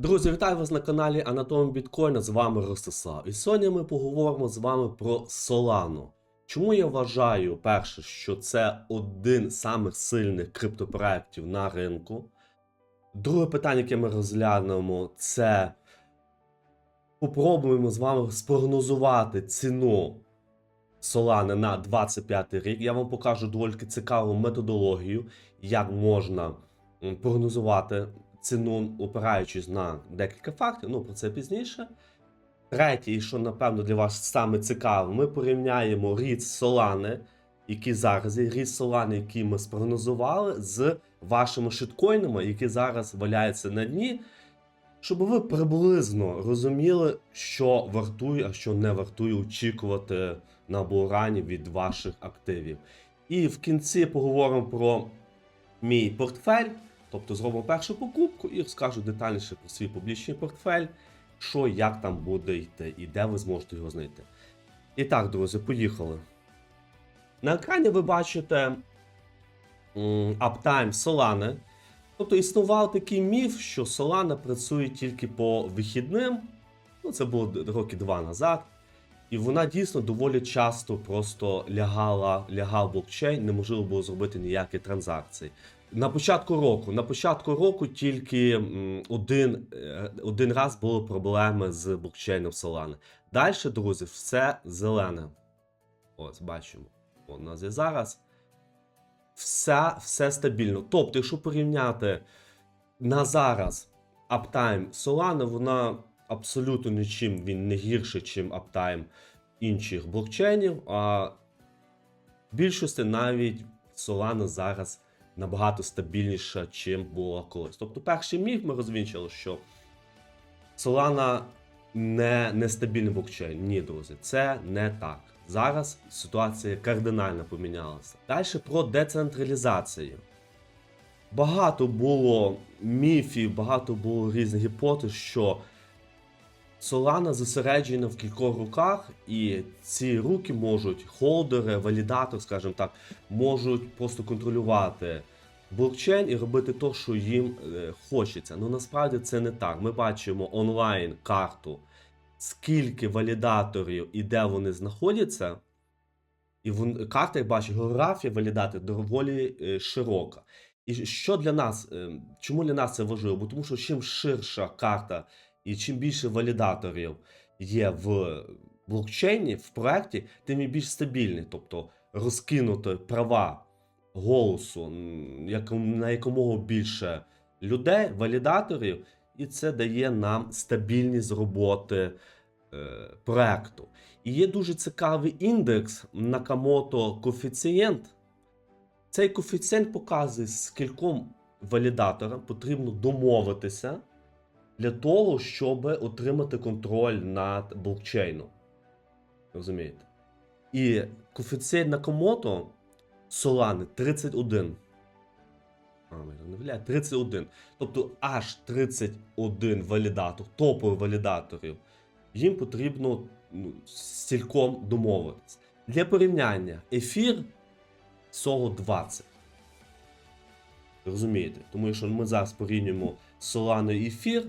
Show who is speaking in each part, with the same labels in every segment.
Speaker 1: Друзі, вітаю вас на каналі Анатомія Біткоїна. З вами Ростислав. І сьогодні ми поговоримо з вами про Solana. Чому я вважаю, перше, що це один з самих сильних криптопроєктів на ринку. Друге питання, яке ми розглянемо, це попробуємо з вами спрогнозувати ціну Solana на 25 рік. Я вам покажу доволі цікаву методологію, як можна прогнозувати ціну, опираючись на декілька фактів, ну про це пізніше. Третє, і що напевно для вас саме цікаво, ми порівняємо ріст Solana, який зараз є, ріст Solana, який ми спрогнозували, з вашими шиткоїнами, які зараз валяються на дні, щоб ви приблизно розуміли, що вартує, а що не вартує очікувати на бурані від ваших активів. І в кінці поговоримо про мій портфель. Тобто зробимо першу покупку і розкажу детальніше про свій публічний портфель, що як там буде йти і де ви зможете його знайти. І так, друзі, поїхали. На екрані ви бачите м, Uptime Solana. Тобто існував такий міф, що Solana працює тільки по вихідним. Ну, це було роки два назад. І вона дійсно доволі часто просто лягала, лягав блокчейн, неможливо було зробити ніякі транзакції. На початку року, на початку року тільки один, е, один раз були проблеми з блокчейном Solana. Далі, друзі, все зелене. Ось, бачимо. У нас є зараз. Все, все стабільно. Тобто, якщо порівняти на зараз Uptime Solana, вона абсолютно нічим він не гірше, ніж Uptime інших блокчейнів. А в більшості навіть Solana зараз набагато стабільніша, чим була колись. Тобто, перший міф ми розвінчили, що Solana не нестабільний блокчейн. Ні, друзі, це не так. Зараз ситуація кардинально помінялася. Далі про децентралізацію. Багато було міфів, багато було різних гіпотез, що Solana зосереджена в кількох руках, і ці руки можуть, холдери, валідатор, скажімо так, можуть просто контролювати блокчейн і робити те, що їм е, хочеться. Ну насправді це не так. Ми бачимо онлайн карту, скільки валідаторів і де вони знаходяться. І вон, карта, як бачиш, географія валідаторів доволі е, широка. І що для нас, е, чому для нас це важливо? Бо тому що чим ширша карта і чим більше валідаторів є в блокчейні, в проєкті, тим і більш стабільний. Тобто розкинути права голосу на якомога більше людей, валідаторів, і це дає нам стабільність роботи е, проекту. І є дуже цікавий індекс Nakamoto коефіцієнт. Цей коефіцієнт показує, з кільком валідаторам потрібно домовитися для того, щоб отримати контроль над блокчейном. Розумієте? І коефіцієнт Nakamoto Solana 31. А, не виявляє, 31. Тобто аж 31 валідатор, топових валідаторів. Їм потрібно ну, цілком домовитися. Для порівняння, ефір всього 20. Розумієте? Тому що ми зараз порівнюємо Solana і ефір.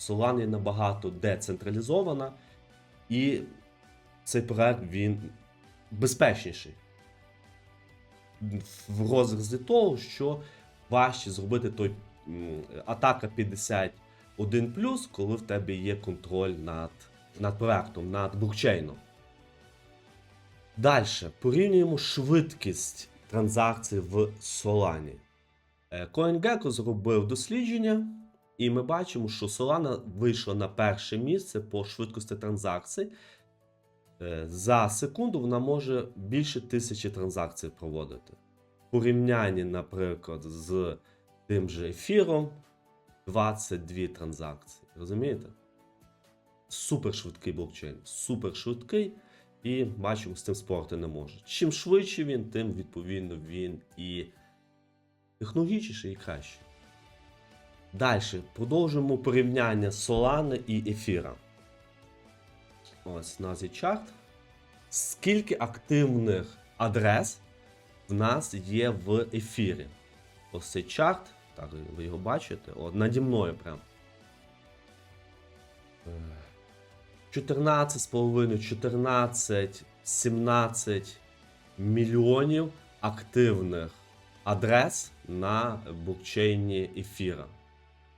Speaker 1: Solana набагато децентралізована, і цей проект він безпечніший. В розрізі того, що важче зробити той атака 51, коли в тебе є контроль над, над проектом, над блокчейном. Далі порівнюємо швидкість транзакцій в Solana. Е, CoinGecko зробив дослідження, і ми бачимо, що Solana вийшла на перше місце по швидкості транзакцій. Е, За секунду вона може більше тисячі транзакцій проводити. Порівнянні, наприклад, з тим же ефіром 22 транзакції. Розумієте? Супер швидкий блокчейн, супер швидкий, і бачимо, з цим спорти не може. Чим швидше він, тим відповідно він і технологічніший і краще. Далі продовжуємо порівняння Solana і ефіра. Ось у нас є чарт. Скільки активних адрес в нас є в ефірі? Ось цей чарт. Так, ви його бачите. От, наді мною прям. 14,5, 14, 17 мільйонів активних адрес на блокчейні ефіра.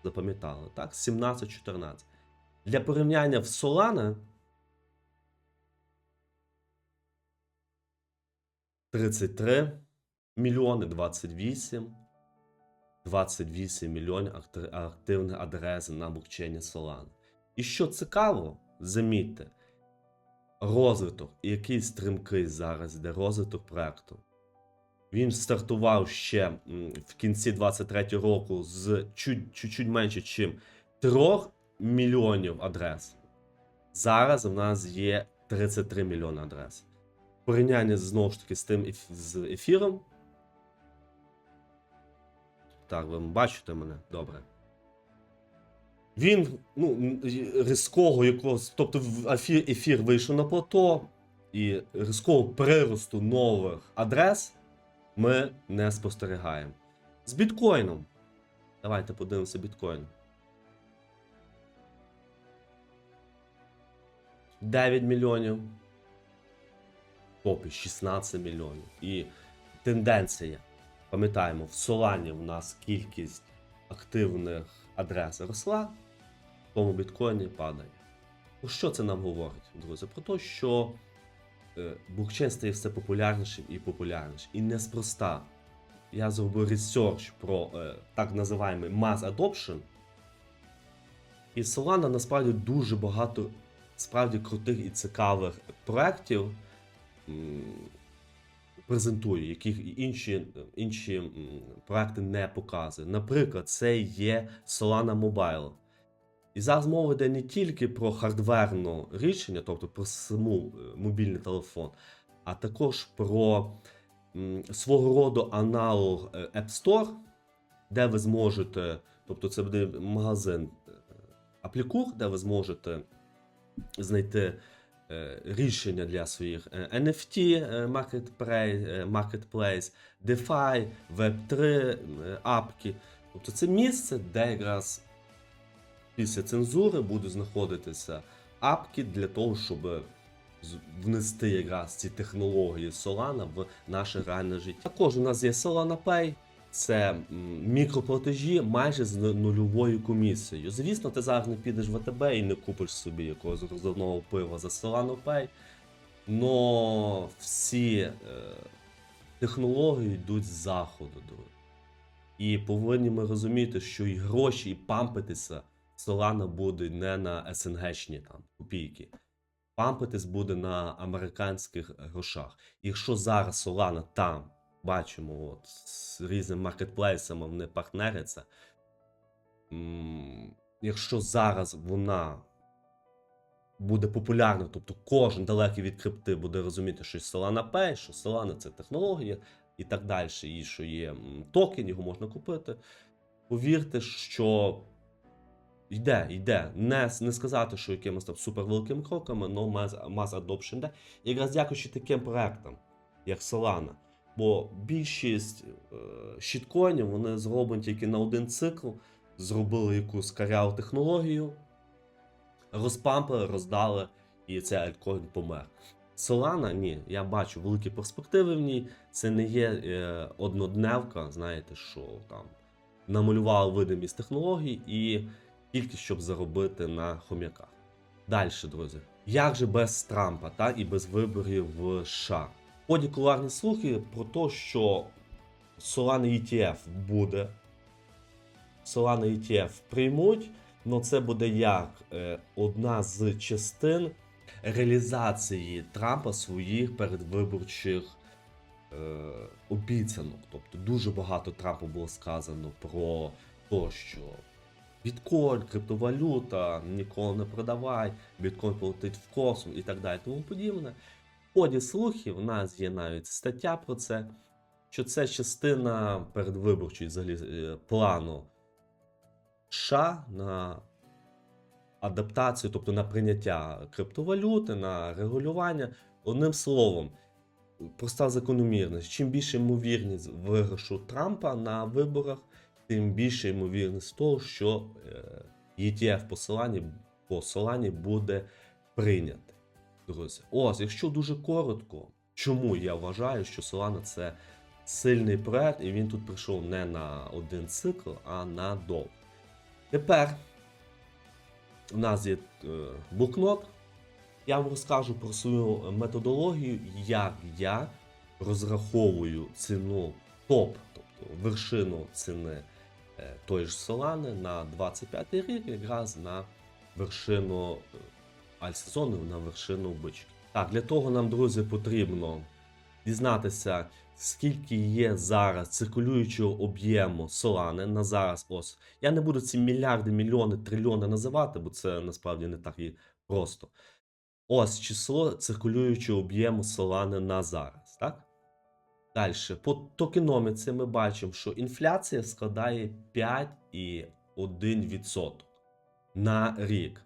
Speaker 1: Запам'ятали, так? 17-14. Для порівняння в Solana 33 мільйони 28. 28 мільйонів активних адрес на блокчейні Solana. І що цікаво, замітьте, розвиток, який стрімкий зараз йде розвиток проекту. Він стартував ще в кінці 23 року з чуть, чуть менше, чим 3 мільйонів адрес. Зараз в нас є 33 мільйони адрес. В порівнянні знову ж таки з тим з ефіром. Так, ви бачите мене? Добре. Він, ну, різкого якогось, тобто ефір, ефір вийшов на плато, і різкого приросту нових адрес ми не спостерігаємо. З біткоїном. Давайте подивимося біткоін. 9 мільйонів. Топі 16 мільйонів. І тенденція. Пам'ятаємо, в Солані в нас кількість активних адрес росла, в тому біткоїні падає. Про що це нам говорить, друзі? Про те, що блокчейн стає все популярнішим і популярнішим. І неспроста. Я зробив ресерч про е, так називаємо mass adoption. І Solana насправді дуже багато справді крутих і цікавих проєктів презентує, яких інші, інші проекти не показує. Наприклад, це є Solana Mobile. І зараз мова йде не тільки про хардверне рішення, тобто про саму е, мобільний телефон, а також про свого роду аналог е, App Store, де ви зможете, тобто це буде магазин е, Аплікур, де ви зможете знайти рішення для своїх NFT, marketplace, DeFi, Web3, е, апки. Тобто це місце, де якраз після цензури будуть знаходитися апки для того, щоб внести якраз ці технології Solana в наше реальне життя. Також у нас є Solana Pay. Це мікроплатежі майже з ну- нульовою комісією. Звісно, ти зараз не підеш в АТБ і не купиш собі якогось розливного пива за Solana Pay. Но всі е, технології йдуть з заходу. І повинні ми розуміти, що і гроші, і пампитися Solana буде не на СНГшні там копійки. Пампитись буде на американських грошах. Якщо зараз Solana там бачимо, от з різними маркетплейсами вони партнеряться. Якщо зараз вона буде популярна, тобто кожен далекий від крипти буде розуміти, що Solana Pay, що Solana це технологія і так далі, і що є токен, його можна купити. Повірте, що йде, йде. Не, не сказати, що якимось там супервеликими кроками, але mass, adoption йде. І якраз дякуючи таким проектам, як Solana. Бо більшість е, щиткоїнів вони зроблені тільки на один цикл, зробили якусь каряву технологію, розпампили, роздали, і цей альткоін помер. Solana, ні, я бачу великі перспективи в ній. Це не є е, однодневка, знаєте, що там намалювали видимість технологій і тільки щоб заробити на хом'яках. Далі, друзі, як же без Трампа, так і без виборів в США? Ходять кулуарні слухи про те, що Solana ETF буде. Solana ETF приймуть, але це буде як е, одна з частин реалізації Трампа своїх передвиборчих е, обіцянок. Тобто дуже багато Трампу було сказано про те, що біткоін, криптовалюта, ніколи не продавай, біткоін полетить в космос і так далі, тому подібне. В ході слухів у нас є навіть стаття про це, що це частина передвиборчої взагалі е, плану США на адаптацію, тобто на прийняття криптовалюти, на регулювання. Одним словом, проста закономірність. Чим більше ймовірність виграшу Трампа на виборах, тим більше ймовірність того, що е, ETF посилання по Solana буде прийняти. Друзі, ось, якщо дуже коротко, чому я вважаю, що Solana це сильний проект, і він тут прийшов не на один цикл, а на довг. Тепер у нас є е, блокнот. Я вам розкажу про свою методологію, як я розраховую ціну топ, тобто вершину ціни тої ж Солани на 25 рік, якраз на вершину е, альтсезону, на вершину бички. Так, для того нам, друзі, потрібно дізнатися, скільки є зараз циркулюючого об'єму Солани на зараз. Ось. Я не буду ці мільярди, мільйони, трильйони називати, бо це насправді не так і просто. Ось число циркулюючого об'єму Solana на зараз. Так? Далі, по токеноміці ми бачимо, що інфляція складає 5,1% на рік.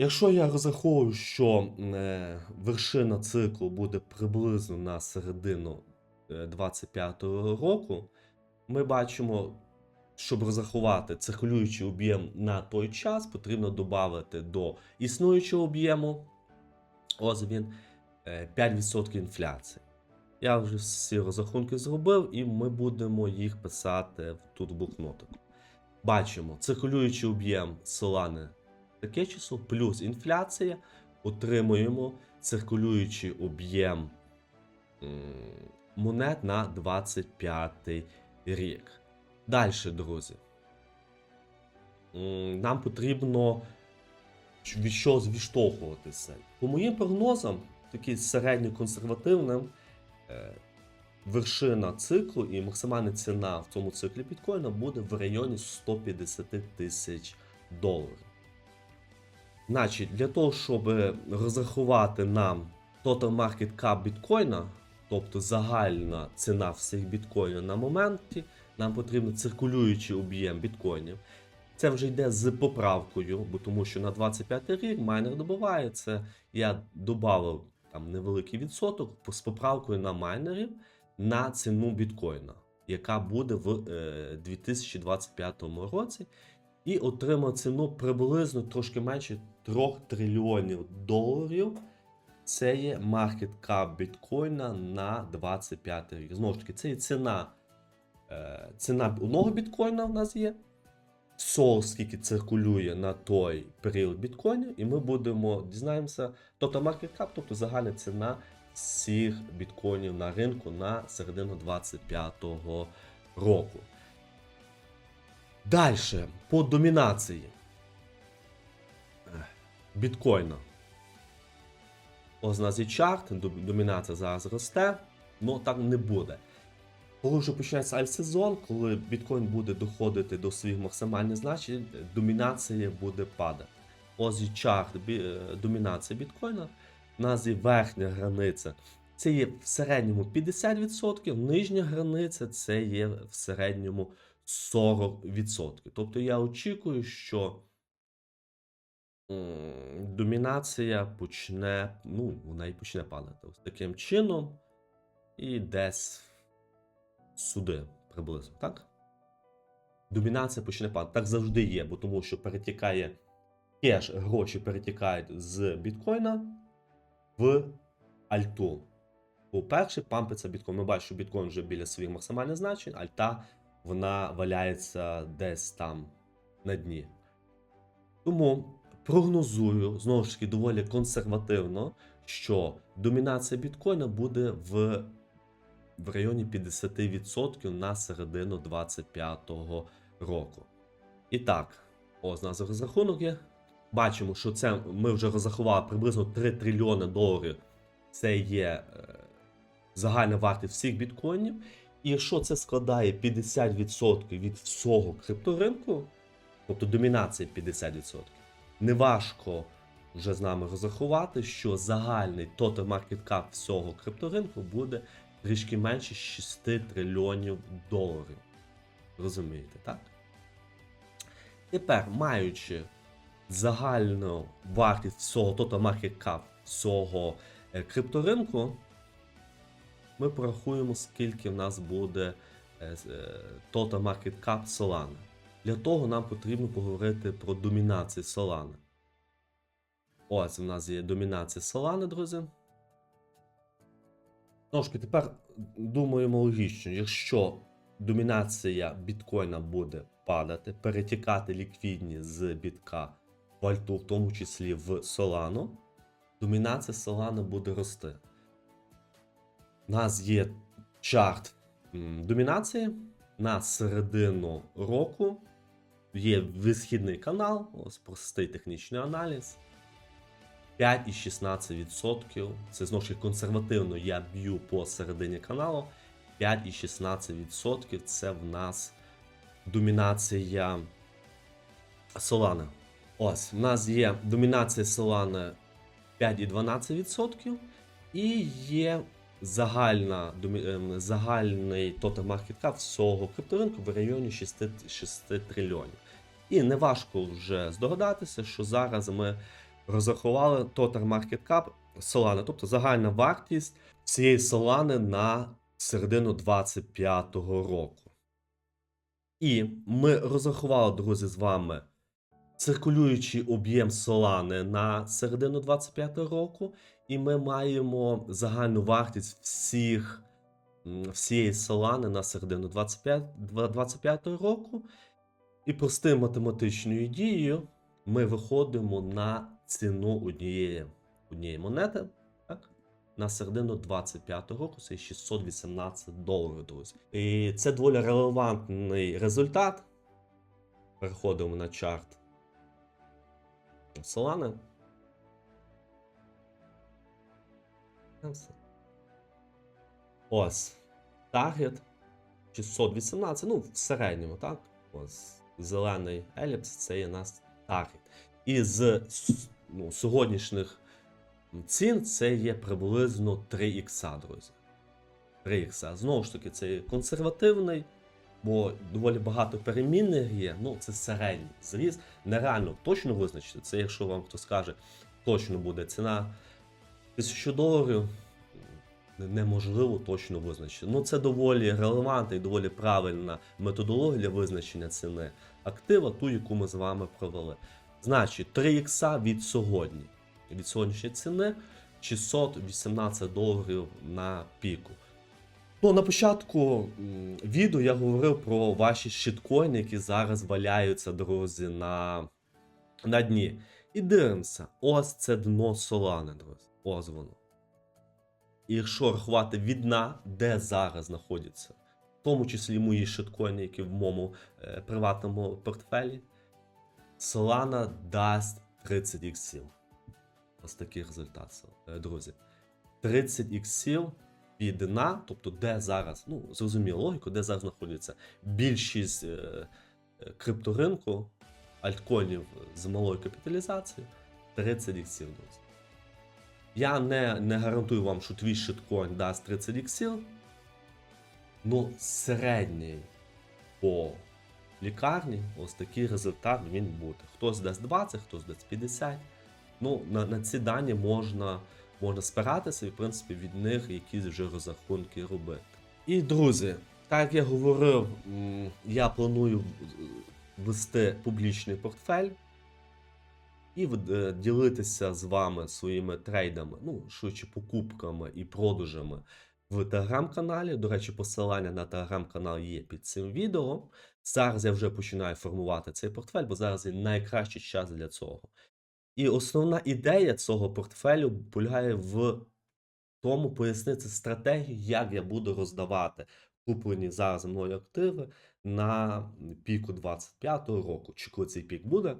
Speaker 1: Якщо я розраховую, що е, вершина циклу буде приблизно на середину 2025 року, ми бачимо, щоб розрахувати циркулюючий об'єм на той час, потрібно додати до існуючого об'єму. Ось він е, 5% інфляції. Я вже всі розрахунки зробив, і ми будемо їх писати тут в блокнотику. Бачимо, циркулюючий об'єм Solana таке число, плюс інфляція. Отримуємо циркулюючий об'єм монет на 25 рік. Далі, друзі. Нам потрібно від чогось відштовхуватися. По моїм прогнозам, такий середньоконсервативним, вершина циклу і максимальна ціна в цьому циклі біткоїна буде в районі 150 тисяч доларів. Значить, для того, щоб розрахувати нам total market cap біткоїна, тобто загальна ціна всіх біткоїнів на моменті, нам потрібен циркулюючий об'єм біткоїнів. Це вже йде з поправкою, бо тому що на 25 рік майнер добувається. Я додав там невеликий відсоток з поправкою на майнерів на ціну біткоїна, яка буде в е, 2025 році. І отримав ціну приблизно трошки менше 3 трильйонів доларів. Це є market cap біткоїна на 25 рік. Знову ж таки, це є ціна, е, ціна одного біткоїна в нас є. Сол, скільки циркулює на той період біткоїнів, і ми будемо дізнаємося, тобто market cap, тобто загальна ціна всіх біткоїнів на ринку на середину 25-го року. Далі, по домінації біткоїна. Ось є чарт, домінація зараз росте, але так не буде. Коли вже почнеться альтсезон, коли біткоін буде доходити до своїх максимальних значень, домінація буде падати. Ось чарт е, біткоїна. У нас є верхня границя. Це є в середньому 50%, нижня границя це є в середньому 40%. Тобто я очікую, що домінація почне, ну, вона і почне падати ось таким чином. І десь сюди приблизно, так? Домінація почне падати. Так завжди є, бо тому що перетікає кеш, гроші перетікають з біткоїна в альту. Бо перший пампиться біткоін. Ми бачимо, що біткоін вже біля своїх максимальних значень, альта вона валяється десь там на дні. Тому прогнозую, знову ж таки, доволі консервативно, що домінація біткоїна буде в, в районі 50% на середину 25-го року. І так, ось у нас розрахунок є. Бачимо, що це ми вже розрахували приблизно 3 трильйони доларів. Це є е, загальна вартість всіх біткоїнів. І якщо це складає 50% від всього крипторинку, тобто домінація 50%, неважко вже з нами розрахувати, що загальний total market cap всього крипторинку буде трішки менше 6 трильйонів доларів. Розумієте, так? Тепер, маючи загальну вартість всього total market cap всього е, крипторинку, ми порахуємо, скільки в нас буде е, е, total market cap Solana. Для того нам потрібно поговорити про домінацію Solana. Ось в нас є домінація Solana, друзі. Трошки тепер думаємо логічно, якщо домінація біткоїна буде падати, перетікати ліквідні з бітка в альту, в тому числі в Solana, домінація Solana буде рости. У нас є чарт домінації на середину року. Є висхідний канал, ось простий технічний аналіз. 5,16%. Це знову ж таки консервативно я б'ю по середині каналу. 5,16% це в нас домінація Solana. Ось, в нас є домінація Solana 5,12%. І є загальна, ем, загальний market cap всього крипторинку в районі 6, 6 трильйонів. І неважко вже здогадатися, що зараз ми розрахували total market cap Solana, тобто загальна вартість цієї Solana на середину 25-го року. І ми розрахували, друзі, з вами циркулюючий об'єм Solana на середину 25-го року, і ми маємо загальну вартість всіх, всієї Solana на середину 25, 25-го року. І простою математичною дією ми виходимо на ціну однієї, однієї монети. Так? На середину 25-го року це 618 доларів, друзі. І це доволі релевантний результат. Переходимо на чарт Solana. Ось. Таргет 618, ну, в середньому, так? Ось зелений еліпс це є нас таргет. І з ну, сьогоднішніх цін це є приблизно 3 ікса, друзі. 3 ікса. Знову ж таки, це консервативний, бо доволі багато перемінних є. Ну, це середній зріз. Нереально точно визначити. Це якщо вам хтось скаже, точно буде ціна 1000 доларів. Неможливо точно визначити. Ну, це доволі релевантна і доволі правильна методологія для визначення ціни актива, ту, яку ми з вами провели. Значить, 3 ікса від сьогодні. Від сьогоднішньої ціни 618 доларів на піку. Ну, на початку відео я говорив про ваші щиткоїни, які зараз валяються, друзі, на, на дні. І дивимося, ось це дно Солани, друзі. Ось воно. І якщо рахувати від дна, де зараз знаходяться, в тому числі мої щиткоїни, які в моєму е, приватному портфелі, Solana дасть 30 іксів. Ось такий результат, е, друзі. 30 іксів від дна, тобто де зараз, ну, зрозуміло логіку, де зараз знаходиться більшість е, е, крипторинку, альткоїнів з малою капіталізацією, 30 іксів, друзі. Я не, не гарантую вам, що твій щиткоін дасть 30 іксів. Ну, середній по лікарні ось такий результат він буде. Хтось дасть 20, хтось дасть 50. Ну, на, на ці дані можна, можна спиратися і, в принципі, від них якісь вже розрахунки робити. І, друзі, так як я говорив, я планую вести публічний портфель і е, ділитися з вами своїми трейдами, ну, швидше покупками і продажами в телеграм-каналі. До речі, посилання на телеграм-канал є під цим відео. Зараз я вже починаю формувати цей портфель, бо зараз є найкращий час для цього. І основна ідея цього портфелю полягає в тому пояснити стратегію, як я буду роздавати куплені зараз мною активи на піку 25-го року, чи коли цей пік буде.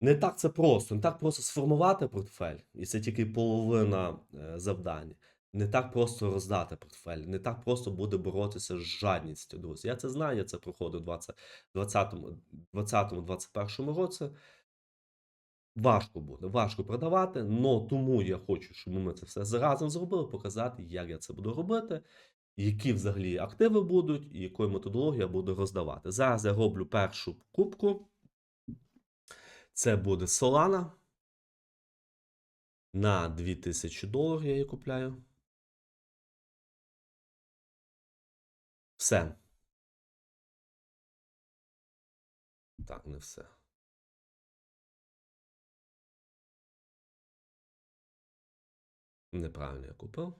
Speaker 1: Не так це просто, не так просто сформувати портфель, і це тільки половина е, завдання. Не так просто роздати портфель, не так просто буде боротися з жадністю, друзі. Я це знаю, я це проходив у 2020-2021 році. Важко буде, важко продавати, але тому я хочу, щоб ми це все разом зробили, показати, як я це буду робити, які взагалі активи будуть, і якою методологією я буду роздавати. Зараз я роблю першу покупку. Це буде Solana. На 2000 доларів я її купляю. Все. Так, не все. Неправильно я купив.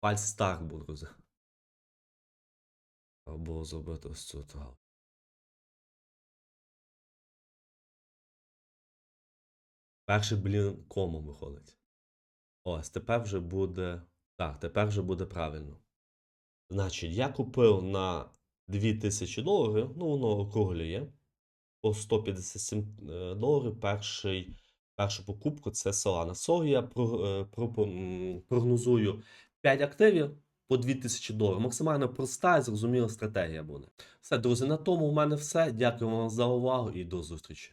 Speaker 1: Фальс старт був, друзі. Було зробити ось цю галку. Перший блін комом виходить. Ось, тепер вже буде. Так, тепер вже буде правильно. Значить, я купив на 2000 доларів, ну воно округлює. По 157 е, доларів перший, першу покупку це Solana. Сою я е, про, прогнозую 5 активів по 2000 доларів. Максимально проста і зрозуміла стратегія буде. Все, друзі, на тому в мене все. Дякую вам за увагу і до зустрічі.